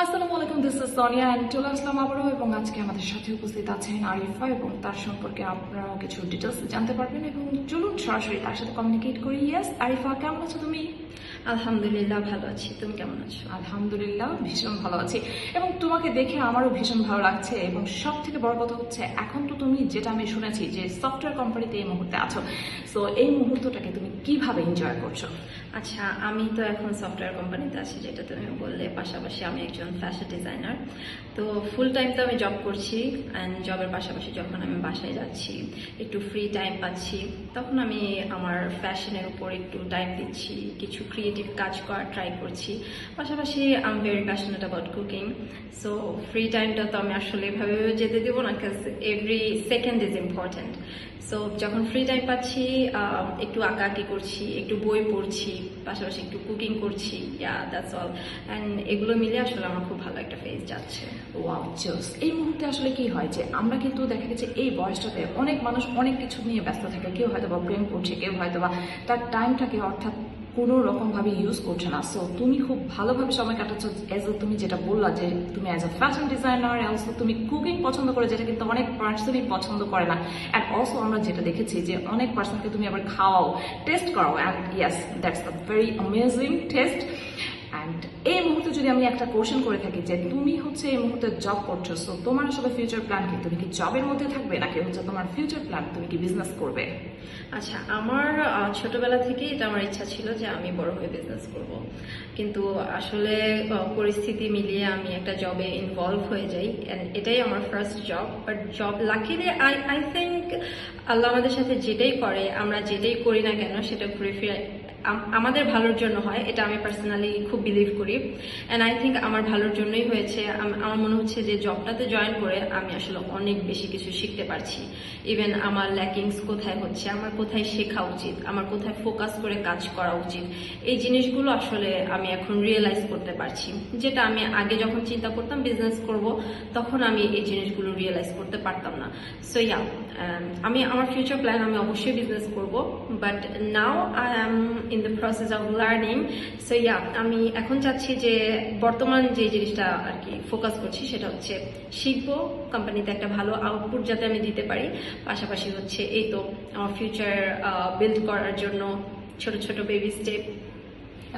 আসসালামু আলাইকুম। This is Sonia and চলে আসলাম আবারও এবং আজকে আমাদের সাথে উপস্থিত আছেন আরিফা এবং তার সম্পর্কে আপনারাও কিছু ডিটেলস জানতে পারবেন এবং চলুন সরাসরি তার সাথে কমিউনিকেট করি। ইয়েস আরিফা কেমন আছো তুমি? আলহামদুলিল্লাহ ভালো আছি। তুমি কেমন আছো? আলহামদুলিল্লাহ ভীষণ ভালো আছি। এবং তোমাকে দেখে আমারও ভীষণ ভালো লাগছে এবং সব থেকে বড় কথা হচ্ছে এখন তো তুমি যেটা আমি শুনেছি যে সফটওয়্যার কোম্পানিতে এই মুহূর্তে আছো। সো এই মুহূর্তটাকে তুমি কীভাবে এনজয় করছ? আচ্ছা আমি তো এখন সফটওয়্যার কোম্পানিতে আছি যেটা তুমি বললে। পাশাপাশি আমি একজন ফ্যাশন ডিজাইনার তো ফুল টাইম তো আমি জব করছি অ্যান্ড জবের পাশাপাশি যখন আমি বাসায় যাচ্ছি, একটু ফ্রি টাইম পাচ্ছি, তখন আমি আমার ফ্যাশনের উপর একটু টাইম দিচ্ছি, কিছু ক্রিয়েটিভ কাজ করার ট্রাই করছি। পাশাপাশি I am very passionate about cooking so free টাইমটা তো আমি আসলে এভাবে যেতে দেবো না কাজ every second is important so যখন ফ্রি টাইম পাচ্ছি একটু আঁকাআঁকি করছি, একটু বই পড়ছি, পাশাপাশি একটু কুকিং করছি ইয়া দ্যাটস অল অ্যান্ড এগুলো মিলে আসলে আমার খুব ভালো একটা ফেজ যাচ্ছে। জোস এই মুহূর্তে আসলে কি হয় যে, আমরা কিন্তু দেখা গেছে এই বয়সটাতে অনেক মানুষ অনেক কিছু নিয়ে ব্যস্ত থাকে। কেউ হয়তো বা প্রেম করছে, কেউ হয়তো বা তার টাইমটাকে অর্থাৎ কোনো রকম ভাবে ইউজ করছে না। সো তুমি খুব ভালোভাবে সময় কাটাচ্ছ। এজ তুমি যেটা বললা যে, তুমি as a fashion designer also তুমি কুকিং পছন্দ করে, যেটা কিন্তু অনেক পার্সনই পছন্দ করে না। অ্যান্ড অলসো আমরা যেটা দেখেছি যে, অনেক পার্সনকে তুমি আবার খাওয়াও টেস্ট করাও। And yes that's a very amazing taste and এই মুহূর্তে যদি আমি একটা কোশ্চেন করে থাকি যে তুমি হচ্ছে এই মুহূর্তে জব করছ সো তোমার আসলে ফিউচার প্ল্যান কি? তুমি কি জবের মধ্যে থাকবে, নাকি হচ্ছে তোমার ফিউচার প্ল্যান তুমি কি বিজনেস করবে? আচ্ছা আমার ছোটবেলা থেকেই এটা আমার ইচ্ছা ছিল যে আমি বড় হয়ে বিজনেস করব। কিন্তু আসলে পরিস্থিতি মিলিয়ে আমি একটা জবে ইনভলভ হয়ে যাই এটাই আমার first job but job luckily I I think Allah আমাদের সাথে যেটাই করে, আমরা যেটাই করি না কেন, সেটা আমাদের ভালোর জন্য হয়, এটা আমি পার্সোনালি খুব বিলিভ করি। অ্যান্ড আই থিঙ্ক আমার ভালোর জন্যই হয়েছে আমার মনে হচ্ছে যে জবটাতে জয়েন করে আমি আসলে অনেক বেশি কিছু শিখতে পারছি। ইভেন আমার ল্যাকিংস কোথায় হচ্ছে, আমার কোথায় শেখা উচিত, আমার কোথায় ফোকাস করে কাজ করা উচিত, এই জিনিসগুলো আসলে আমি এখন রিয়েলাইজ করতে পারছি। যেটা আমি আগে যখন চিন্তা করতাম বিজনেস করব, তখন আমি এই জিনিসগুলো রিয়েলাইজ করতে পারতাম না। সো ইয়া আমি আমার ফিউচার প্ল্যান আমি অবশ্যই বিজনেস করব but now I am in the process of learning so yeah আমি এখন চাচ্ছি যে বর্তমান যে জিনিসটা আর কি ফোকাস করছি সেটা হচ্ছে শিখব কোম্পানিতে একটা ভালো আউটপুট যাতে আমি দিতে পারি। পাশাপাশি হচ্ছে এই তো আমার ফিউচার বিল্ড করার জন্য ছোট ছোট baby step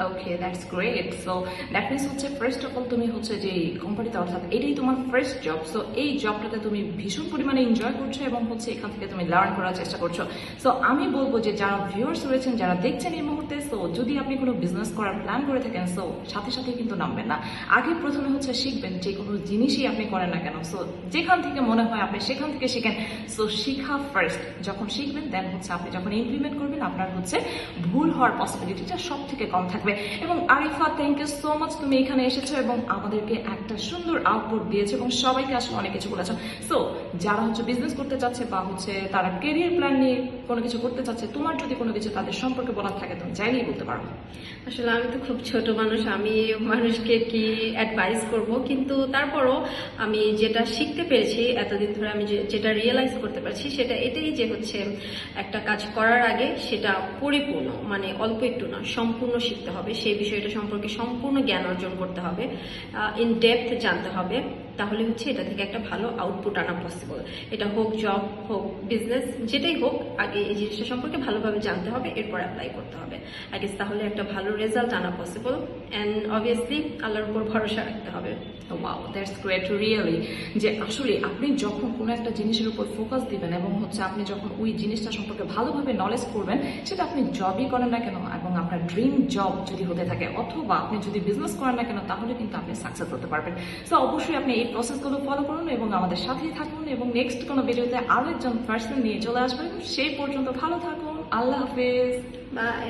okay that's great so that means হচ্ছে ফার্স্ট অফ অল তুমি হচ্ছে যে কোম্পানিতে অর্থাৎ এটাই তোমার ফার্স্ট জব সো এই জবটাতে তুমি ভীষণ পরিমাণে এনজয় করছ এবং হচ্ছে এখান থেকে তুমি লার্ন করার চেষ্টা করছ. সো আমি বলব যে যারা ভিউয়ার্স রয়েছেন, যারা দেখছেন এই মুহূর্তে সো যদি আপনি কোনো বিজনেস করার প্ল্যান করে থাকেন সো সাথে সাথে কিন্তু নামবেন না। আগে প্রথমে হচ্ছে শিখবেন যে কোনো জিনিসই আপনি করেন না কেন। সো যেখান থেকে মনে হয় আপনি সেখান থেকে শিখেন। সো শিখা ফার্স্ট যখন শিখবেন দেন হচ্ছে আপনি যখন ইমপ্লিমেন্ট করবেন, আপনার হচ্ছে ভুল হওয়ার পসিবিলিটিটা সব থেকে কম থাকবে। এবং Arifa thank you so much তুমি এখানে এসেছ এবং আমাদেরকে একটা সুন্দর আউটপুট দিয়েছ এবং সবাইকে আসলে অনেক কিছু বলেছ। সো যারা হচ্ছে বিজনেস করতে চাচ্ছে বা হচ্ছে তারা কেরিয়ার প্ল্যান নিয়ে কোনো কিছু করতে চাচ্ছে, তোমার যদি কোনো কিছু তাদের সম্পর্কে বলার থাকে, তুমি চাইলেই বলতে পারো। আসলে আমি তো খুব ছোট মানুষ, আমি মানুষকে কি অ্যাডভাইস করব? কিন্তু তারপরও আমি যেটা শিখতে পেরেছি, এতদিন ধরে আমি যেটা রিয়েলাইজ করতে পারছি, সেটা এটাই যে হচ্ছে একটা কাজ করার আগে সেটা পরিপূর্ণ মানে অল্প একটু না, সম্পূর্ণ শিখতে হবে, সেই বিষয়টা সম্পর্কে সম্পূর্ণ জ্ঞান অর্জন করতে হবে ইন ডেপথ জানতে হবে, তাহলে হচ্ছে এটা থেকে একটা ভালো আউটপুট আনা পসিবল এটা হোক জব হোক বিজনেস যেটাই হোক, আগে এই জিনিসটা সম্পর্কে ভালোভাবে জানতে হবে, এরপর অ্যাপ্লাই করতে হবে। আগে তাহলে একটা ভালো রেজাল্ট আনা পসিবল অ্যান্ড অবভিয়াসলি আল্লাহর উপর ভরসা রাখতে হবে। ওয়াও দ্যাটস গ্রেট রিয়েলি যে আসলে আপনি যখন কোনো একটা জিনিসের উপর ফোকাস দিবেন এবং হচ্ছে আপনি যখন ওই জিনিসটা সম্পর্কে ভালোভাবে নলেজ করবেন, সেটা আপনি জবই করেন না কেন, এবং আপনার ড্রিম জব যদি হতে থাকে, অথবা আপনি যদি বিজনেস করেন না কেন, তাহলে কিন্তু আপনি সাকসেস হতে পারবেন। সো অবশ্যই আপনি এই প্রসেসগুলো ফলো করুন এবং আমাদের সাথেই থাকুন এবং নেক্সট কোনো ভিডিওতে আরও একজন পার্সন নিয়ে চলে আসবেন। সেই পর্যন্ত ভালো থাকুন। আল্লাহ হাফেজ। বাই